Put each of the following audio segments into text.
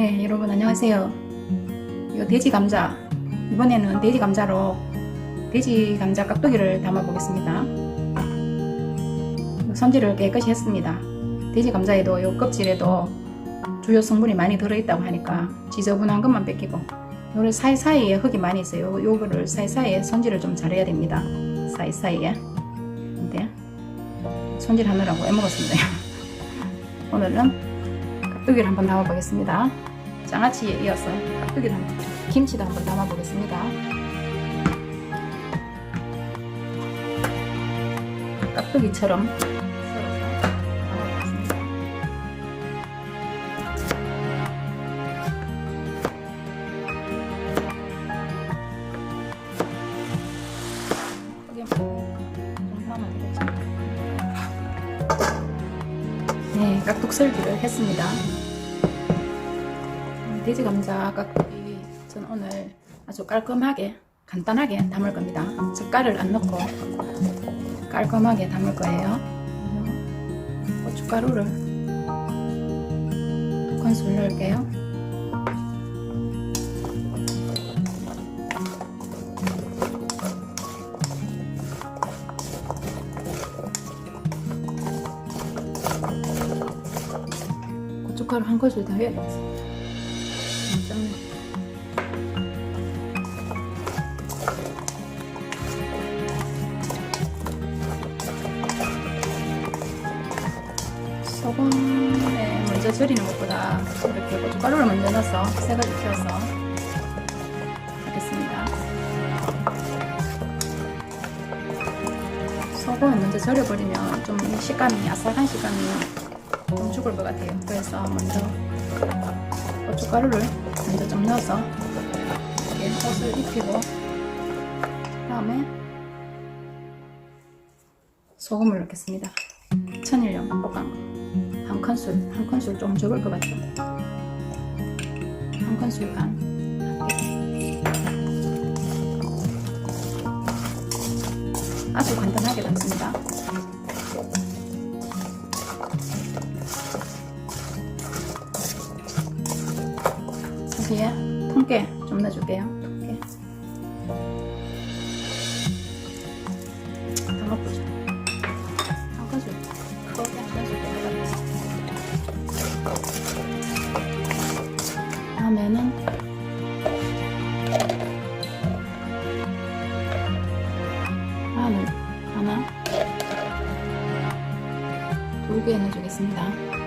네, 여러분 안녕하세요. 이거 돼지 감자. 이번에는 돼지 감자로 돼지 감자 깍두기를 담아 보겠습니다. 손질을 깨끗이 했습니다. 돼지 감자에도 이 껍질에도 주요 성분이 많이 들어있다고 하니까 지저분한 것만 뺏기고 요를 사이사이에 흙이 많이 있어요. 요거를 사이사이에 손질을 좀 잘해야 됩니다. 사이사이에. 근데 손질하느라고 애먹었습니다. 오늘은 깍두기를 한번 담아 보겠습니다. 장아찌에 이어서 깍두기를 한번 김치도 한번 담아 보겠습니다. 깍두기처럼 되겠죠. 네, 깍둑 썰기를 했습니다. 음, 돼지 감자 깍두기 전 오늘 아주 깔끔하게 간단하게 담을 겁니다. 젓갈을 안 넣고 깔끔하게 담을 거예요. 고춧가루를 두 큰술 넣을게요. 고춧가루 한 큰술 더 해야겠어. 짠. 소금에 먼저 절이는 것보다 이렇게 고춧가루를 먼저 넣어서 세 가지 펴서 하겠습니다. 소금을 먼저 절여버리면 좀 식감이 아삭한 식감이 좀 죽을 것 같아요. 그래서 먼저 고춧가루를 먼저 좀 넣어서 이렇게 옷을 입히고 다음에 소금을 넣겠습니다. 천일염 볶은 한 큰술, 한 큰술 좀 적을 것 같죠? 한 큰술 반. 아주 간단하게 담습니다. 통깨 좀 넣어줄게요. 큰술 넣어가지고. 다음에는 마늘 하나 두 개 넣어주겠습니다.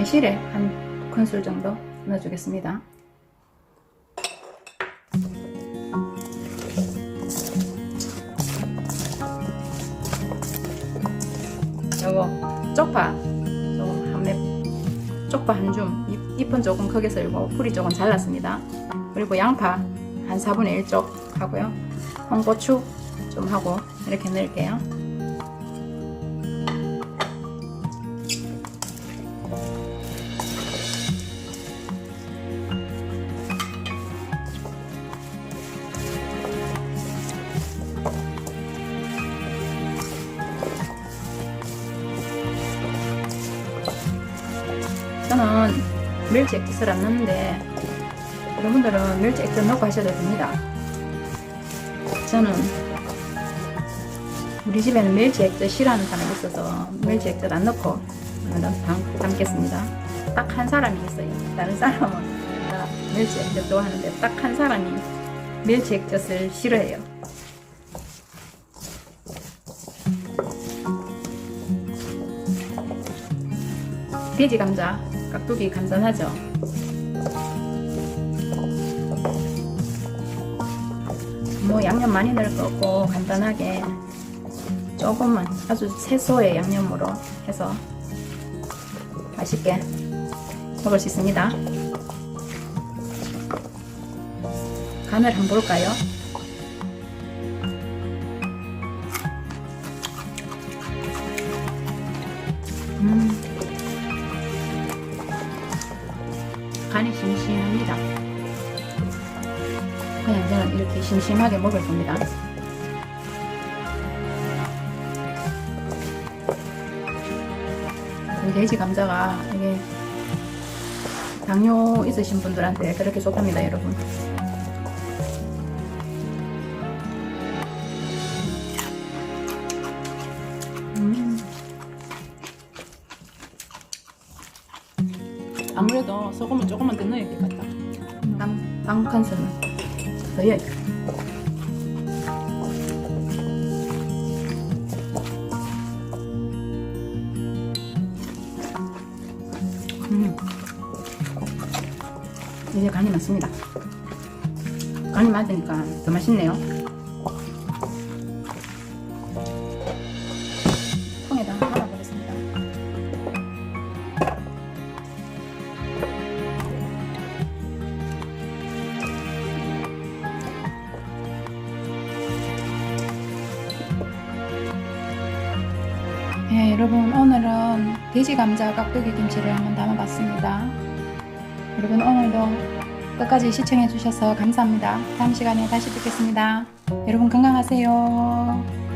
매실에 한두 큰술 정도 넣어주겠습니다. 요거 쪽파 조금 한 맵, 쪽파 한 줌, 잎은 조금 크게 썰고 풀이 조금 잘랐습니다. 그리고 양파 한 4분의 1쪽 하고요. 홍고추 좀 하고 이렇게 넣을게요. 멸치 액젓을 안 넣는데 여러분들은 멸치 액젓 넣고 하셔도 됩니다. 저는 우리 집에는 멸치 액젓 싫어하는 사람이 있어서 멸치 액젓 안 넣고 담, 담겠습니다. 딱 한 사람이 있어요. 다른 사람은 다 멸치 액젓 좋아하는데 딱 한 사람이 멸치 액젓을 싫어해요. 돼지 감자, 깍두기 간단하죠? 뭐 양념 많이 넣을 거 없고 간단하게 조금만 아주 채소의 양념으로 해서 맛있게 먹을 수 있습니다. 간을 한번 볼까요? 간이 싱싱합니다. 그냥 저는 이렇게 심심하게 먹을 겁니다. 이 돼지 감자가 이게 당뇨 있으신 분들한테 그렇게 좋답니다, 여러분. 아무래도 소금을 조금만 더 넣어야 될 것 같다. 한, 한 큰술은 더 해야 돼. 음. 이제 간이 맞습니다. 간이 맞으니까 더 맛있네요. 여러분 오늘은 돼지 감자 깍두기 김치를 한번 담아봤습니다. 여러분 오늘도 끝까지 시청해 주셔서 감사합니다. 다음 시간에 다시 뵙겠습니다. 여러분 건강하세요.